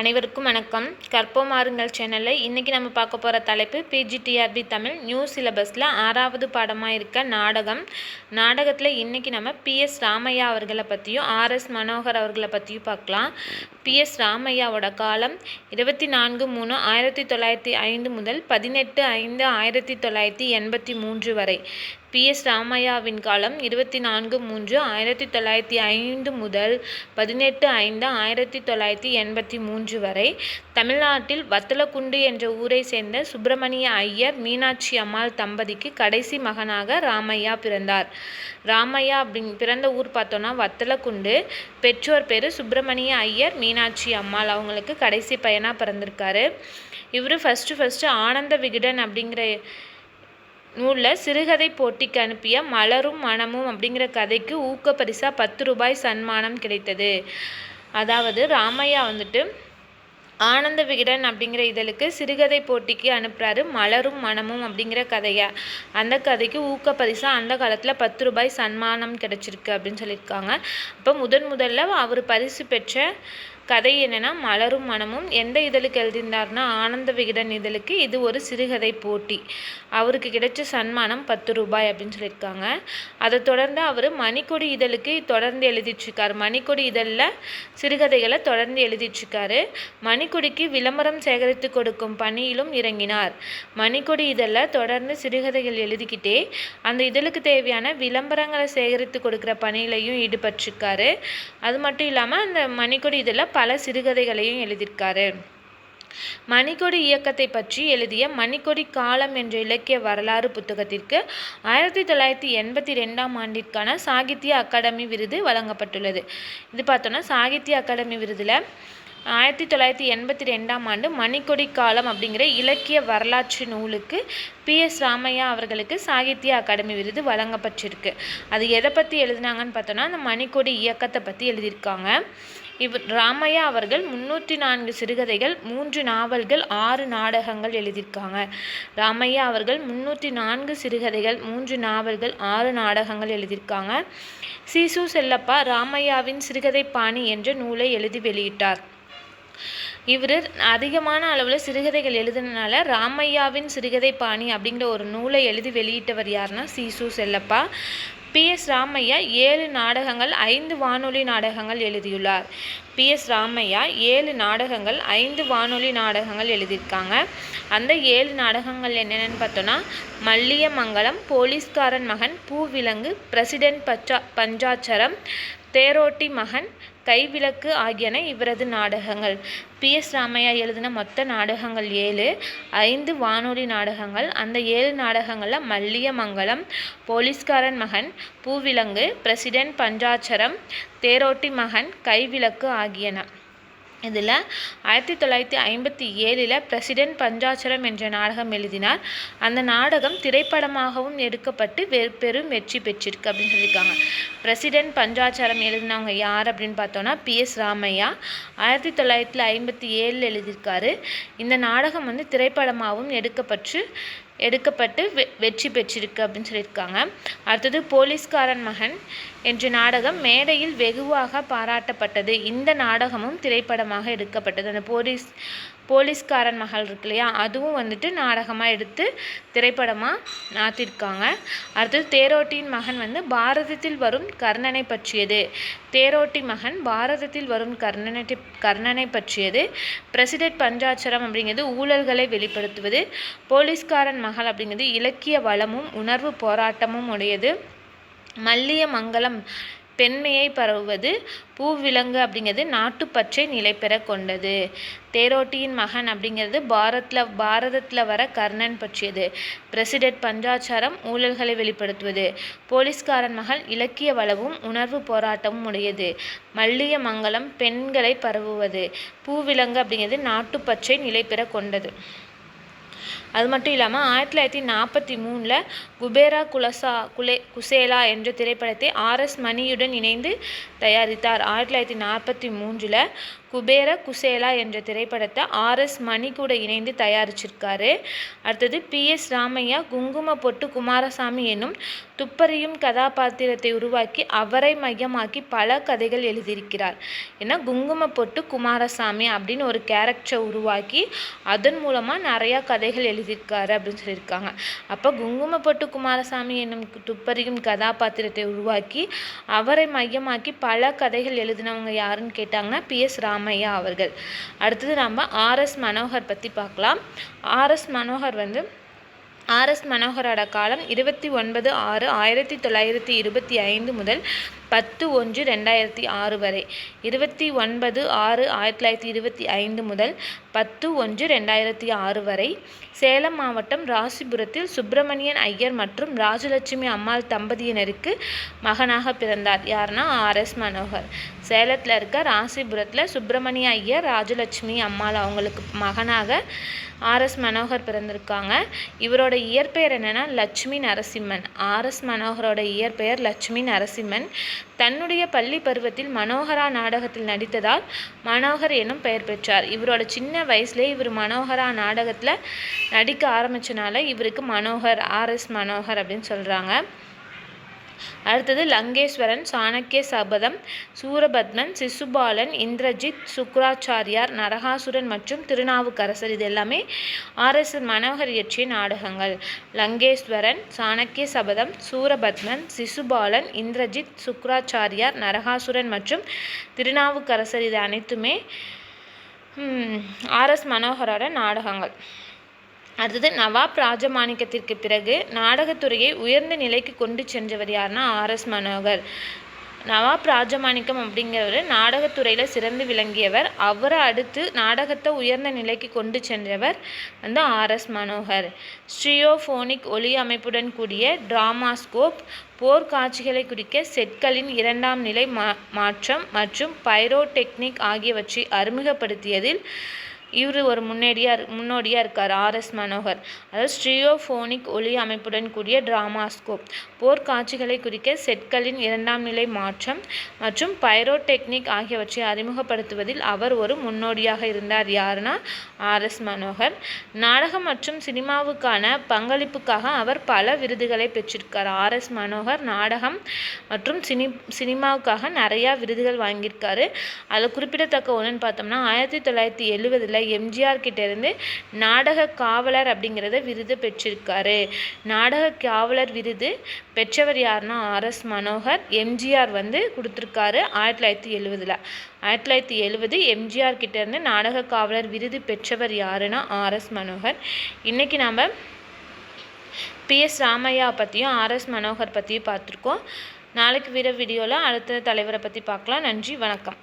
அனைவருக்கும் வணக்கம். கற்போமாருங்கள் சேனலில் இன்றைக்கி நம்ம பார்க்க போகிற தலைப்பு பிஜிடிஆர்பி தமிழ் நியூ சிலபஸில் ஆறாவது பாடமாக இருக்க நாடகம். நாடகத்தில் இன்றைக்கி நம்ம பிஎஸ் ராமையா அவர்களை பற்றியும் ஆர்எஸ் மனோகர் அவர்களை பற்றியும் பார்க்கலாம். பிஎஸ் ராமையாவோட காலம் இருபத்தி நான்கு மூணு ஆயிரத்தி தொள்ளாயிரத்தி ஐந்து முதல் பதினெட்டு ஐந்து ஆயிரத்தி தொள்ளாயிரத்தி எண்பத்தி மூன்று வரை. பி எஸ் ராமையாவின் காலம் இருபத்தி நான்கு மூன்று ஆயிரத்தி தொள்ளாயிரத்தி ஐந்து முதல் பதினெட்டு ஐந்து ஆயிரத்தி தொள்ளாயிரத்தி எண்பத்தி மூன்று வரை தமிழ்நாட்டில் வத்தலக்குண்டு என்ற ஊரை சேர்ந்த சுப்பிரமணிய ஐயர் மீனாட்சி அம்மாள் தம்பதிக்கு கடைசி மகனாக ராமையா பிறந்தார். ராமையா அப்படிங் பிறந்த ஊர் பார்த்தோன்னா வத்தலக்குண்டு. பெற்றோர் பேர் சுப்பிரமணிய ஐயர் மீனாட்சி அம்மாள். அவங்களுக்கு கடைசி பையனாக பிறந்திருக்காரு. இவர் ஃபஸ்ட்டு ஃபஸ்ட்டு ஆனந்த விகடன் அப்படிங்கிற நூலில் சிறுகதை போட்டிக்கு அனுப்பிய மலரும் மனமும் அப்படிங்கிற கதைக்கு ஊக்கப்பரிசாக பத்து ரூபாய் சன்மானம் கிடைத்தது. அதாவது ராமையா வந்துட்டு ஆனந்த விகடன் அப்படிங்கிற இதழுக்கு சிறுகதை போட்டிக்கு அனுப்புகிறாரு மலரும் மனமும் அப்படிங்கிற கதையை. அந்த கதைக்கு ஊக்கப்பரிசாக அந்த காலத்தில் பத்து ரூபாய் சன்மானம் கிடச்சிருக்கு அப்படின்னு சொல்லியிருக்காங்க. அப்போ முதன் முதல்ல அவர் பரிசு பெற்ற கதை என்னென்னா மலரும் மனமும் எந்த இதழுக்கு எழுதியிருந்தார்னா ஆனந்த விகடன் இதழுக்கு இது ஒரு சிறுகதை போட்டி. அவருக்கு கிடைச்ச சன்மானம் பத்து ரூபாய் அப்படின்னு சொல்லியிருக்காங்க. அதை தொடர்ந்து அவர் மணிக்கொடி இதழுக்கு தொடர்ந்து எழுதிட்டுருக்காரு. மணிக்கொடி இதழில் சிறுகதைகளை தொடர்ந்து எழுதிட்டுருக்காரு. மணிக்கொடிக்கு விளம்பரம் சேகரித்து கொடுக்கும் பணியிலும் இறங்கினார். மணிக்கொடி இதழில் தொடர்ந்து சிறுகதைகள் எழுதிக்கிட்டே அந்த இதழுக்கு தேவையான விளம்பரங்களை சேகரித்து கொடுக்குற பணியிலையும் ஈடுபட்டிருக்காரு. அது மட்டும் இல்லாமல் அந்த மணிக்கொடி இதழில் பல சிறுகதைகளையும் எழுதியிருக்காரு. மணிக்கொடி இயக்கத்தை பற்றி எழுதிய மணிக்கொடி காலம் என்ற இலக்கிய வரலாறு புத்தகத்திற்கு ஆயிரத்தி தொள்ளாயிரத்தி எண்பத்தி ரெண்டாம் ஆண்டிற்கான சாகித்ய அகாடமி விருது வழங்கப்பட்டுள்ளது. இது பார்த்தோன்னா சாகித்ய அகாடமி விருதில் ஆயிரத்தி தொள்ளாயிரத்தி எண்பத்தி ரெண்டாம் ஆண்டு மணிக்கொடி காலம் அப்படிங்கிற இலக்கிய வரலாற்று நூலுக்கு பி. எஸ். ராமையா அவர்களுக்கு சாகித்ய அகாடமி விருது வழங்கப்பட்டிருக்கு. அது எதை பற்றி எழுதினாங்கன்னு பார்த்தோன்னா அந்த மணிக்கொடி இயக்கத்தை பற்றி எழுதியிருக்காங்க. இவர் ராமையா அவர்கள் முன்னூற்றி நான்கு சிறுகதைகள் மூன்று நாவல்கள் ஆறு நாடகங்கள் எழுதியிருக்காங்க. ராமையா அவர்கள் முன்னூற்றி நான்கு சிறுகதைகள் மூன்று நாவல்கள் ஆறு நாடகங்கள் எழுதியிருக்காங்க. சீசு செல்லப்பா ராமையாவின் சிறுகதை பாணி என்ற நூலை எழுதி வெளியிட்டார். இவர் அதிகமான அளவில் சிறுகதைகள் எழுதுனதுனால ராமையாவின் சிறுகதை பாணி அப்படிங்கிற ஒரு நூலை எழுதி வெளியிட்டவர் யாருன்னா சீசு செல்லப்பா. பி எஸ் ராமையா ஏழு நாடகங்கள் ஐந்து வானொலி நாடகங்கள் எழுதியுள்ளார். பி எஸ் ராமையா ஏழு நாடகங்கள் ஐந்து வானொலி நாடகங்கள் எழுதியிருக்காங்க. அந்த ஏழு நாடகங்கள் என்னென்னு பார்த்தோன்னா மல்லியமங்கலம் போலீஸ்காரன் மகன் பூவிலங்கு பிரசிடென்ட் பச்சா பஞ்சாச்சரம் தேரோட்டி மகன் கைவிளக்கு ஆகியன இவரது நாடகங்கள். பி. எஸ். ராமையா எழுதின மொத்த நாடகங்கள் ஏழு. ஐந்து வானொலி நாடகங்கள். அந்த ஏழு நாடகங்களில் மல்லியமங்கலம் போலீஸ்காரன் மகன் பூவிலங்கு பிரசிடென்ட் பஞ்சாட்சரம் தேரோட்டி மகன் கைவிளக்கு ஆகியன. இதில் ஆயிரத்தி தொள்ளாயிரத்தி ஐம்பத்தி ஏழில் பிரசிடென்ட் பஞ்சாச்சரம் என்ற நாடகம் எழுதினார். அந்த நாடகம் திரைப்படமாகவும் எடுக்கப்பட்டு வெ பெரும் வெற்றி பெற்றிருக்கு அப்படின்னு சொல்லியிருக்காங்க. பிரசிடென்ட் பஞ்சாச்சலம் எழுதினவங்க யார் அப்படின்னு பார்த்தோன்னா பி. எஸ். ராமையா. ஆயிரத்தி தொள்ளாயிரத்தி ஐம்பத்தி ஏழில் எழுதியிருக்காரு. இந்த நாடகம் வந்து திரைப்படமாகவும் எடுக்கப்பட்டு எடுக்கப்பட்டு வெ வெற்றி பெற்றிருக்கு அப்படின்னு சொல்லியிருக்காங்க. அடுத்தது போலீஸ்காரன் மகன் என்ற நாடகம் மேடையில் வெகுவாக பாராட்டப்பட்டது. இந்த நாடகமும் திரைப்படமாக எடுக்கப்பட்டது. அந்த போலீஸ் போலீஸ்காரன் மகள் இருக்கு இல்லையா? அதுவும் வந்துட்டு நாடகமாக எடுத்து திரைப்படமாக நாத்திருக்காங்க. அடுத்தது தேரோட்டியின் மகன் வந்து பாரதத்தில் வரும் கர்ணனை பற்றியது. தேரோட்டி மகன் பாரதத்தில் வரும் கர்ணனை கர்ணனை பற்றியது. பிரசிடென்ட் பஞ்சாட்சரம் அப்படிங்கிறது ஊழல்களை வெளிப்படுத்துவது. போலீஸ்காரன் மகள் அப்படிங்கிறது இலக்கிய வளமும் உணர்வு போராட்டமும் உடையது. மல்லிய மங்கலம் பெண்மையை பரவுவது பூவிலங்கு அப்படிங்கிறது நாட்டுப்பற்றை நிலை பெற கொண்டது. தேரோட்டியின் மகன் அப்படிங்கிறது பாரத்தில் பாரதத்தில் வர கர்ணன் பற்றியது. பிரசிடென்ட் பஞ்சாச்சாரம் ஊழல்களை வெளிப்படுத்துவது. போலீஸ்காரன் மகள் இலக்கிய வளவும் உணர்வு போராட்டமும் உடையது. மல்லிய மங்கலம் பெண்களை பரவுவது. பூவிலங்கு அப்படிங்கிறது நாட்டுப்பற்றை நிலை பெற கொண்டது. அது மட்டும் இல்லாமல் ஆயிரத்தி தொள்ளாயிரத்தி நாற்பத்தி மூணில் குபேரா குலசா குலே குசேலா என்ற திரைப்படத்தை ஆர்எஸ் மணியுடன் இணைந்து தயாரித்தார். ஆயிரத்தி தொள்ளாயிரத்தி நாற்பத்தி மூன்றில் குபேர குசேலா என்ற திரைப்படத்தை ஆர்எஸ் மணி கூட இணைந்து தயாரிச்சிருக்காரு. அடுத்தது பி எஸ் ராமையா குங்கும பொட்டு குமாரசாமி என்னும் துப்பறியும் கதாபாத்திரத்தை உருவாக்கி அவரை மையமாக்கி பல கதைகள் எழுதியிருக்கிறார். ஏன்னா குங்கும பொட்டு குமாரசாமி அப்படின்னு ஒரு கேரக்டரை உருவாக்கி அதன் மூலமாக நிறையா கதைகள் எழுதியிருக்காரு அப்படின்னு சொல்லியிருக்காங்க. அப்போ குங்கும பொட்டு குமாரசாமி என்னும் துப்பறியும் கதாபாத்திரத்தை உருவாக்கி அவரை மையமாக்கி பல கதைகள் எழுதினவங்க யாருன்னு கேட்டாங்கன்னா பி. எஸ். ராமையா அவர்கள். அடுத்தது நம்ம ஆர்எஸ் மனோகர் பற்றி பார்க்கலாம். ஆர்எஸ் மனோகர் வந்து ஆர்எஸ் மனோகரோட காலம் இருபத்தி ஒன்பது ஆறு ஆயிரத்தி தொள்ளாயிரத்தி இருபத்தி ஐந்து முதல் பத்து ஒன்று ரெண்டாயிரத்தி ஆறு வரை. இருபத்தி ஒன்பது ஆறு ஆயிரத்தி தொள்ளாயிரத்தி இருபத்தி ஐந்து முதல் பத்து ஒன்று ரெண்டாயிரத்தி ஆறு வரை. சேலம் மாவட்டம் ராசிபுரத்தில் சுப்பிரமணியன் ஐயர் மற்றும் ராஜலட்சுமி அம்மாள் தம்பதியினருக்கு மகனாக பிறந்தார். யாருன்னா ஆர்எஸ் மனோகர். சேலத்தில் இருக்க ராசிபுரத்தில் சுப்பிரமணிய ஐயர் ராஜலட்சுமி அம்மாள் அவங்களுக்கு மகனாக ஆர்எஸ் மனோகர் பிறந்திருக்காங்க. இவரோட இயற்பெயர் என்னென்னா லட்சுமி நரசிம்மன். ஆர்எஸ் மனோகரோட இயற்பெயர் லட்சுமி நரசிம்மன். தன்னுடைய பள்ளி பருவத்தில் மனோகரா நாடகத்தில் நடித்ததால் மனோகர் எனும் பெயர் பெற்றார். இவரோட சின்ன வயசுலேயே இவர் மனோகரா நாடகத்தில் நடிக்க ஆரம்பிச்சனால இவருக்கு மனோகர் ஆர்எஸ் மனோகர் அப்படின்னு சொல்கிறாங்க அடுத்தது லங்கேஸ்வரன் சாணக்கிய சபதம் சூரபத்மன் சிசுபாலன் இந்திரஜித் சுக்ராச்சாரியார் நரகாசுரன் மற்றும் திருநாவுக்கரசர். இது எல்லாமே ஆர்எஸ் மனோகர் இயற்றிய நாடகங்கள். லங்கேஸ்வரன் சாணக்கிய சபதம் சூரபத்மன் சிசுபாலன் இந்திரஜித் சுக்ராச்சாரியார் நரகாசுரன் மற்றும் திருநாவுக்கரசர். இது அனைத்துமே ஆர்எஸ் மனோகரோட நாடகங்கள். அடுத்தது நவாப் ராஜமாணிக்கத்திற்கு பிறகு நாடகத்துறையை உயர்ந்த நிலைக்கு கொண்டு சென்றவர் யாருன்னா ஆர்எஸ் மனோகர். நவாப் ராஜமாணிக்கம் அப்படிங்கிறவர் நாடகத்துறையில் சிறந்து விளங்கியவர். அவரை அடுத்து நாடகத்தை உயர்ந்த நிலைக்கு கொண்டு சென்றவர் வந்து ஆர்எஸ் மனோகர். ஸ்ட்ரியோஃபோனிக் ஒலி அமைப்புடன் கூடிய டிராமாஸ்கோப் போர்க்காட்சிகளை குறிக்க செட்களின் இரண்டாம் நிலை மா மாற்றம் மற்றும் பைரோடெக்னிக் ஆகியவற்றை அறிமுகப்படுத்தியதில் இவர் ஒரு முன்னேடியாக முன்னோடியாக இருக்கார் ஆர்எஸ் மனோகர். அதாவது ஸ்ட்ரியோஃபோனிக் ஒளி அமைப்புடன் கூடிய டிராமாஸ்கோப். போர்க்காட்சிகளை குறிக்க செட்களின் இரண்டாம் நிலை மாற்றம் மற்றும் பைரோடெக்னிக் ஆகியவற்றை அறிமுகப்படுத்துவதில் அவர் ஒரு முன்னோடியாக இருந்தார். யாருன்னா ஆர்எஸ் மனோகர். நாடகம் மற்றும் சினிமாவுக்கான பங்களிப்புக்காக அவர் பல விருதுகளை பெற்றிருக்கார். ஆர்எஸ் மனோகர் நாடகம் மற்றும் சினி சினிமாவுக்காக நிறையா விருதுகள் வாங்கியிருக்காரு. அதில் குறிப்பிடத்தக்க ஒன்றுன்னு பார்த்தோம்னா ஆயிரத்தி தொள்ளாயிரத்தி எழுவதில் எம்ஜிஆர் கிட்டேருந்து நாடக காவலர் அப்படிங்கிறத விருது பெற்றிருக்காரு. நாடக காவலர் விருது பெற்றவர் யாருன்னா ஆர்எஸ் மனோகர். எம்ஜிஆர் வந்து கொடுத்துருக்காரு ஆயிரத்தி தொள்ளாயிரத்தி எழுவதில். ஆயிரத்தி தொள்ளாயிரத்தி எழுவது எம்ஜிஆர் கிட்டேருந்து நாடக காவலர் விருது பெற்றவர் யாருன்னா ஆர்எஸ் மனோகர். இன்றைக்கி நாம் பிஎஸ் ராமையா பற்றியும் ஆர்எஸ் மனோகர் பற்றியும் பார்த்துருக்கோம். நாளைக்கு வீர வீடியோவில் அடுத்த தலைவரை பற்றி பார்க்கலாம். நன்றி வணக்கம்.